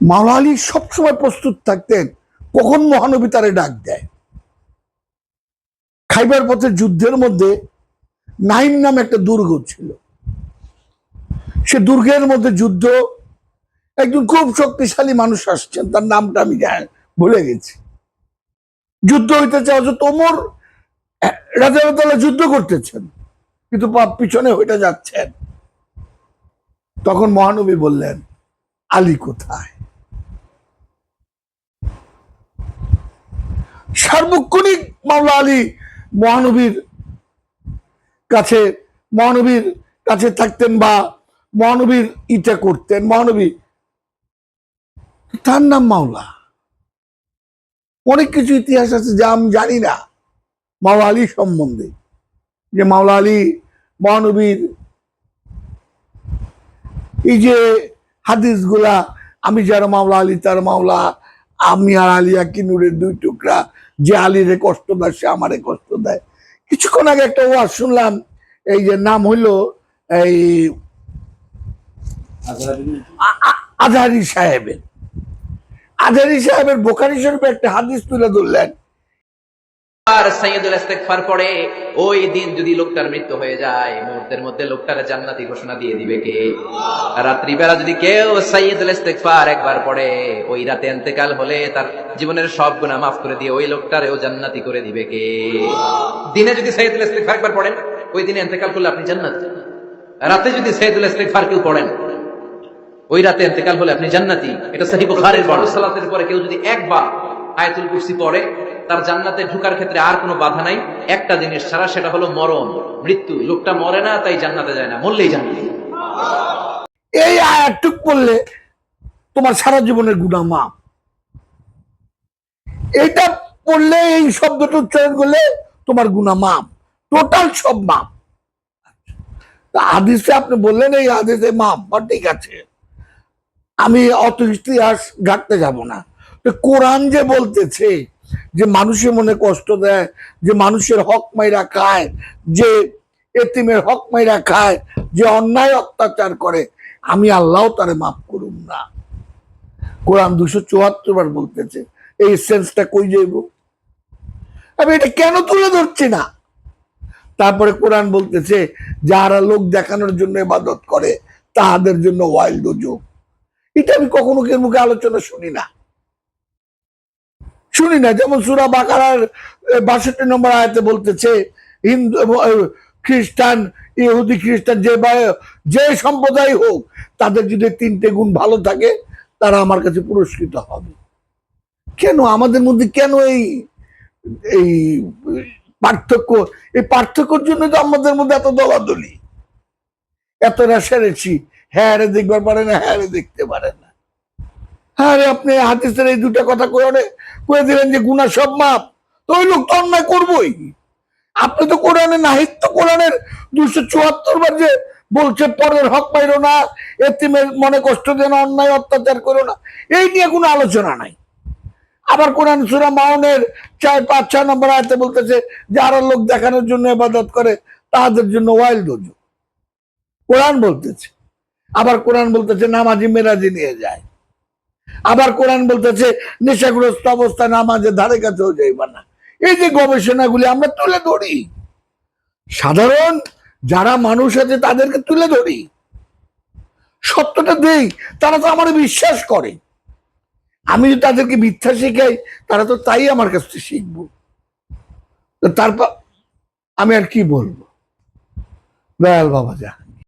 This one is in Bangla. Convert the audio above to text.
মাওলা আলী সবসময় প্রস্তুত থাকতেন, কখন মহানবী তারে ডাক দেয়। খাইবার পথের যুদ্ধের মধ্যে নাইম নামে একটা দুর্গ ছিল। সে দুর্গের মধ্যে যুদ্ধ, একজন খুব শক্তিশালী মানুষ আসছেন, তার নামটা আমি ভুলে গেছি। যুদ্ধ হইতেছে হজরত ওমর রাজা যুদ্ধ করতেছেন, কিন্তু পিছনে হইটা যাচ্ছেন। তখন মহানবী বললেন, আলী কোথায়? সার্বক্ষণিক মাওলা আলী মহানবীর কাছে মহানবীর কাছে থাকতেন বা মহানবীর ইটা করতেন। মহানবী, তার নাম মাওলা। অনেক কিছু ইতিহাস আছে যা আমি জানি না মাওলা আলী সম্বন্ধে। যে মাওলা আলী, মহানবীর এই যে হাদিসগুলা, আমি যার মাওলা আলী, তার মাওলা, আমি আর আলিয়া একই নূরের দুই টুকরা যে আলীরে কষ্ট দেয়, সে আমারে কষ্ট দেয়। কিছুক্ষণ আগে একটা ওয়াজ শুনলাম, এই যে নাম হইল এই আ- আ- আজহারি সাহেবের। আজহারি সাহেবের বোখারি শরীফে একটা হাদিস তুলে ধরলেন। রাতে জীবনের সব গুনাহ মাফ করে দিয়ে ওই লোকটারেও জান্নাতি করে দিবে কে? দিনে যদি সাইয়দুল ইস্তেগফার একবার পড়েন, ওই দিনে ইন্তেকাল করলে আপনি জান্নাত। রাতে যদি সাইয়দুল ইস্তেগফার কেউ পড়েন, ওই রাতে ইন্তেকাল হলে আপনি জান্নাতি। এটা সহি বুখারীর বর্ণনা। সালাতের পরে কেউ যদি একবার আয়াতুল কুরসি পড়ে তার জান্নাতে ঢুকার ক্ষেত্রে আর কোনো বাধা নাই। একটা জিনিস ছাড়া সেটা হলো মরণ। মৃত্যু। লোকটা মরে না, তাই জান্নাতে যায় না। মরলেই জান্নাতি। এই আয়াতটুক পড়লে তোমার সারা জীবনের গুণা মা এটা পড়লে, এই শব্দটা উচ্চারণ করলে তোমার গুণা মাপ টোটাল সব মাপ তা হাদিসে আপনি বললেন, এই হাদিসে মাপ বা ঠিক আছে। আমি অত ইতিহাস ঘাটতে যাব না। কোরআন যে বলতেছে যে মানুষের মনে কষ্ট দেয়, যে মানুষের হক মাইরা খায়, যে এতিমের হক মাইরা খায়, যে অন্যায় অত্যাচার করে, আমি আল্লাহ তারে মাফ করুন না। কোরআন দুশো চুয়াত্তর বার বলতেছে, এই সেন্সটা কই যাইব? আমি এটা কেন তুলে ধরছি না? তারপরে কোরআন বলতেছে, যারা লোক দেখানোর জন্য ইবাদত করে, তাহাদের জন্য ওয়াইল্ড যোগ এটা আমি কখনো কেউ মুখে আলোচনা শুনি না। শুনি না, যেমন সুরা বাকারার বাষট্টি নম্বর আয়াতে বলতেছে, হিন্দু খ্রিস্টান, ইহুদি, খ্রিস্টান, যে যে সম্প্রদায় হোক, তাদের যদি তিনটে গুণ ভালো থাকে, তারা আমার কাছে পুরস্কৃত হবে। কেন? আমাদের মধ্যে কেন এই এই পার্থক্য? এই পার্থক্যর জন্য তো আমাদের মধ্যে এত দলাদলি। এত রেশারেছি হ্যাঁ রে দেখবার পারে না হ্যাঁ রে দেখতে পারে না। হ্যাঁ রে আপনি হাদিসের এই দুটা কথা করে করে দিলেন যে গুণা সব মাপ তো ওই লোক তো অন্যায় করবোই। আপনি তো কোরআনে নাহিত তো কোরআনের দুশো চুয়াত্তর বার যে বলছে, পরের হক পাইরো না, এতিমের মনে কষ্ট দেন, অন্যায় অত্যাচার করো না, এই নিয়ে কোনো আলোচনা নাই। আবার কোরআন সুরা মাউনের চার পাঁচ ছয় নম্বর আয়তে বলতেছে যারা লোক দেখানোর জন্য ইবাদত করে, তাদের জন্য ওয়াইল্ড ওজু কোরআন বলতেছে। আবার কোরআন বলতেছে, নামাজি মেরাজি নিয়ে যায়। আবার কোরআন বলতেছে, নেশাগ্রস্ত অবস্থায় নামাজের ধারে কাছেও যাইবা না। এই যে গবেষণাগুলি আমরা তুলে ধরি। সাধারণ যারা মানুষ আছে, তাদেরকে তুলে ধরি। সত্যটা দেই, তারা তো আমার বিশ্বাস করে। আমি যদি তাদেরকে মিথ্যা শিখাই, তারা তো তাই আমার কাছ থেকে শিখব। তারপর আমি আর কি বলব? দয়াল বাবা যা